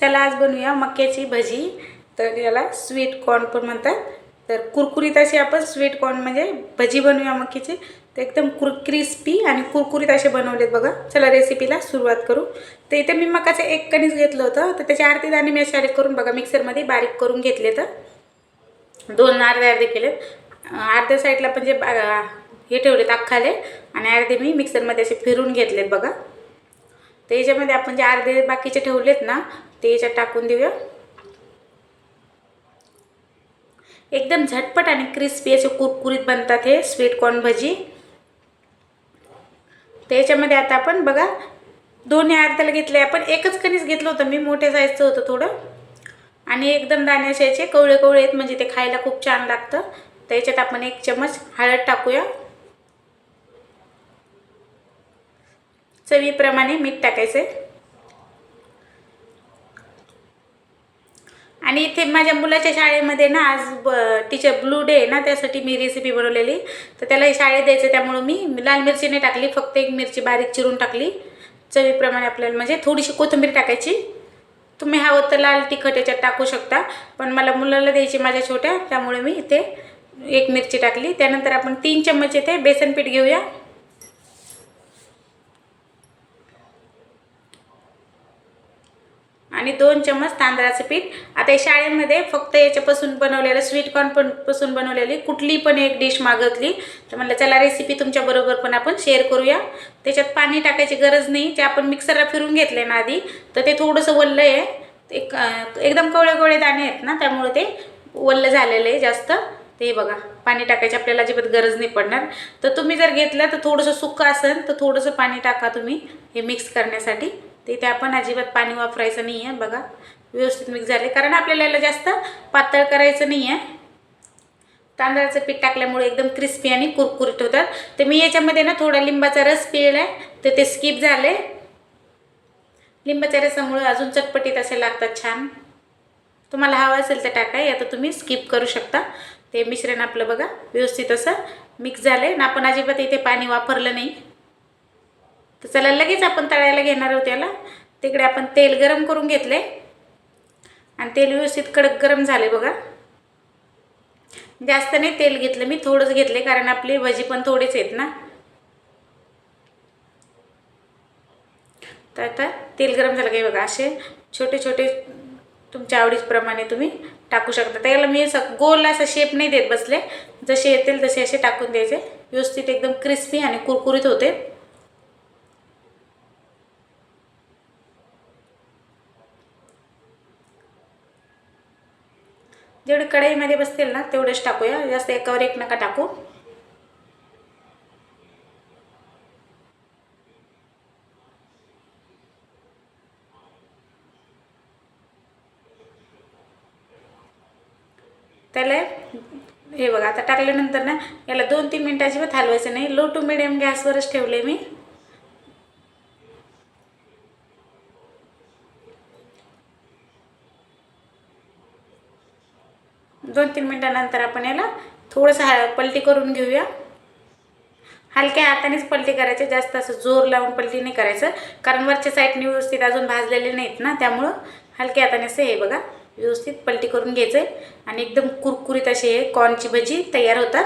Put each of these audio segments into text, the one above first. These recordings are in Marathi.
चला आज बनवूया मक्याची भजी. तर याला स्वीट कॉर्न पण म्हणतात. तर कुरकुरीत अशी आपण स्वीट कॉर्न म्हणजे भजी बनवूया मक्याची. तर एकदम कुर क्रिस्पी आणि कुरकुरीत असे बनवलेत बघा. चला रेसिपीला सुरुवात करू. तर इथे मी मकाचं एक कणीस घेतलं होतं. तर त्याचे अर्धे दाणे मी असे करून बघा मिक्सरमध्ये बारीक करून घेतले तर दोन अर्धे अर्धे केलेत. अर्ध्या साईडला पण जे बा- हे ठेवलेत अख्खाले आणि अर्धे मी मिक्सरमध्ये असे फिरून घेतलेत बघा. तर याच्यामध्ये आपण जे अर्धे बाकीचे ठेवलेत ना ते याच्यात टाकून देऊया. एकदम झटपट आणि क्रिस्पी असे कुरकुरीत बनतात हे स्वीट कॉर्न भजी. तर याच्यामध्ये आता आपण बघा दोन्ही अर्ध्याला घेतले आपण एकच कणीस घेतलं होतं मी मोठ्या साईजचं होतं थोडं. आणि एकदम दाणे असे याचे कवळे कवळे आहेत म्हणजे ते खायला खूप छान लागतं. तर याच्यात आपण एक चमच हळद टाकूया. चवीप्रमाणे मीठ टाकायचं. आणि इथे माझ्या मुलाच्या शाळेमध्ये ना आज ब टीचर ब्लू डे आहे ना त्यासाठी मी रेसिपी बनवलेली. तर त्याला शाळेत द्यायचं त्यामुळं मी लाल मिरची नाही टाकली फक्त एक मिरची बारीक चिरून टाकली. चवीप्रमाणे आपल्याला म्हणजे थोडीशी कोथिंबीर टाकायची. तुम्ही हवं तर लाल तिखट याच्यात टाकू शकता पण मला मुलाला द्यायची माझ्या छोट्या त्यामुळे मी इथे एक मिरची टाकली. त्यानंतर आपण तीन चम्मच इथे बेसन पीठ घेऊया. आणि दोन चम्मच तांदळाचं पीठ. आता शाळेमध्ये फक्त याच्यापासून बनवलेलं स्वीट कॉर्न पण पासून बनवलेली कुठली पण एक डिश मागतली तर म्हणलं चला रेसिपी तुमच्याबरोबर पण आपण शेअर करूया. त्याच्यात पाणी टाकायची गरज नाही जे आपण मिक्सरला फिरून घेतले ना आधी तर ते थोडंसं वल्लं आहे. एक एकदम कवळे कवळे दाणे आहेत ना त्यामुळे ते वल्लं झालेलं आहे जास्त. ते बघा पाणी टाकायची आपल्याला अजिबात गरज नाही पडणार. तर तुम्ही जर घेतलं तर थोडंसं सुक्कं असेल तर थोडंसं पाणी टाका तुम्ही हे मिक्स करण्यासाठी. ते इथे आपण अजिबात पाणी वापरायचं नाही आहे बघा. व्यवस्थित मिक्स झाले. कारण आपल्याला याला जास्त पातळ करायचं नाही आहे तांदळाचं पीठ टाकल्यामुळे एकदम क्रिस्पी आणि कुरकुरीत होतात. तर मी याच्यामध्ये ना थोडा लिंबाचा रस पिळला आहे तर ते स्किप झाले. लिंबाच्या रसामुळे अजून चटपटीत असे लागतात छान. तुम्हाला हवं असेल तर टाकाय आता तुम्ही स्किप करू शकता. ते मिश्रण आपलं बघा व्यवस्थित असं मिक्स झालं आहे आणि आपण अजिबात इथे पाणी वापरलं नाही. तर चला लगेच आपण तळायला घेणार आहोत त्याला तिकडे आपण तेल गरम करून घेतले. आणि तेल व्यवस्थित कडक गरम झाले बघा. जास्त नाही तेल घेतलं मी थोडंच घेतले कारण आपली भजी पण थोडीच आहेत ना. तर आता तेल गरम झालं काही बघा असे छोटे छोटे तुमच्या आवडीप्रमाणे तुम्ही टाकू शकता. त्याला मी असं गोल असा शेप नाही देत बसले. जसे येतील तसे असे टाकून द्यायचे. व्यवस्थित एकदम क्रिस्पी आणि कुरकुरीत होते. जेवढे कढईमध्ये बसतील ना तेवढेच टाकूया. जास्त एकावर एक नका टाकू. त्याला हे बघा आता टाकल्यानंतर ना याला दोन तीन मिनटाची अजिबात हलवायचं नाही. लो टू मिडियम गॅसवरच ठेवले मी. दोन तीन मिनटानंतर आपण याला थोडंसं हा पलटी करून घेऊया. हलक्या हातानेच पलटी करायचे जास्त असं जोर लावून पलटी नाही करायचं. कारण वरच्या साईडने व्यवस्थित अजून भाजलेले नाहीत ना त्यामुळं हलक्या हाताने असं हे बघा व्यवस्थित पलटी करून घ्यायचं आहे आणि एकदम कुरकुरीत असे हे कॉर्नची भजी तयार होतात.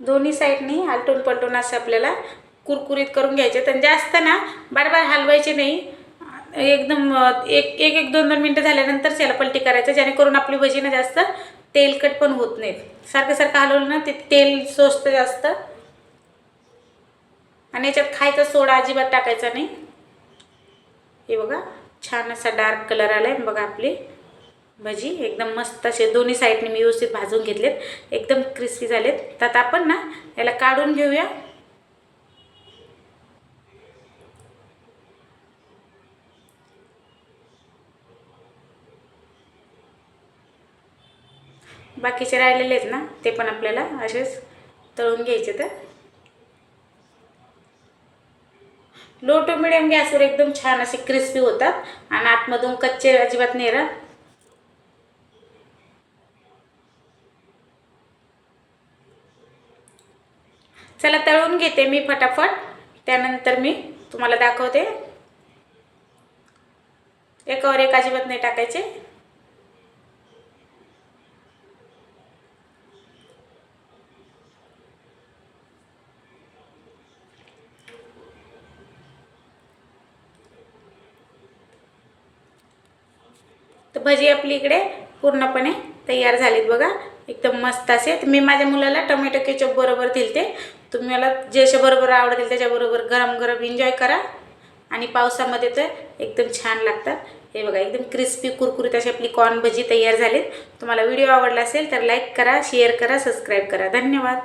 दोन्ही साईडनी आलटून पलटून असं आपल्याला कुरकुरीत करून घ्यायचे. तर जास्त ना बार बार हलवायचे नाही. एकदम एक एक एक दोन दोन मिनटं झाल्यानंतर याला पलटी करायचं जेणेकरून आपली भजी ना जास्त तेलकट पण होत नाहीत सारखं सारखं हलवलं ना ते तेल सोसतं जास्त. आणि याच्यात खायचा सोडा अजिबात टाकायचा नाही. हे बघा छान असा डार्क कलर आला आहे बघा आपली. भजी एकदम मस्त असे दोन्ही साईडने मी व्यवस्थित भाजून घेतलेत. एकदम क्रिस्पी झालेत. तर आपण ना याला काढून घेऊया. बाकीचे राहिलेले आहेत ना ते पण आपल्याला असेच तळून घ्यायचे तर. लो टू मिडियम गॅसवर एकदम छान असे क्रिस्पी होतात. आणि आतमधून कच्चे अजिबात नाही चला तळून घेते मी फटाफट. त्यानंतर मी तुम्हाला दाखवते. एकावर एक अजिबात नाही टाकायचे. तर भजी आपली इकडे पूर्णपणे तयार झालेत बघा. एकदम मस्त असे. तर मी माझ्या मुलाला टोमॅटो केचप बरोबर दिलते. तुम्ही मला जसे बरोबर आवडतील त्याच्याबरोबर गरम गरम एन्जॉय करा. आणि पावसामध्ये तर एकदम छान लागतात. हे बघा एकदम क्रिस्पी कुरकुरीत अशी आपली कॉर्न भजी तयार झालीत. तुम्हाला व्हिडिओ आवडला असेल तर लाईक करा शेअर करा सबस्क्राईब करा. धन्यवाद.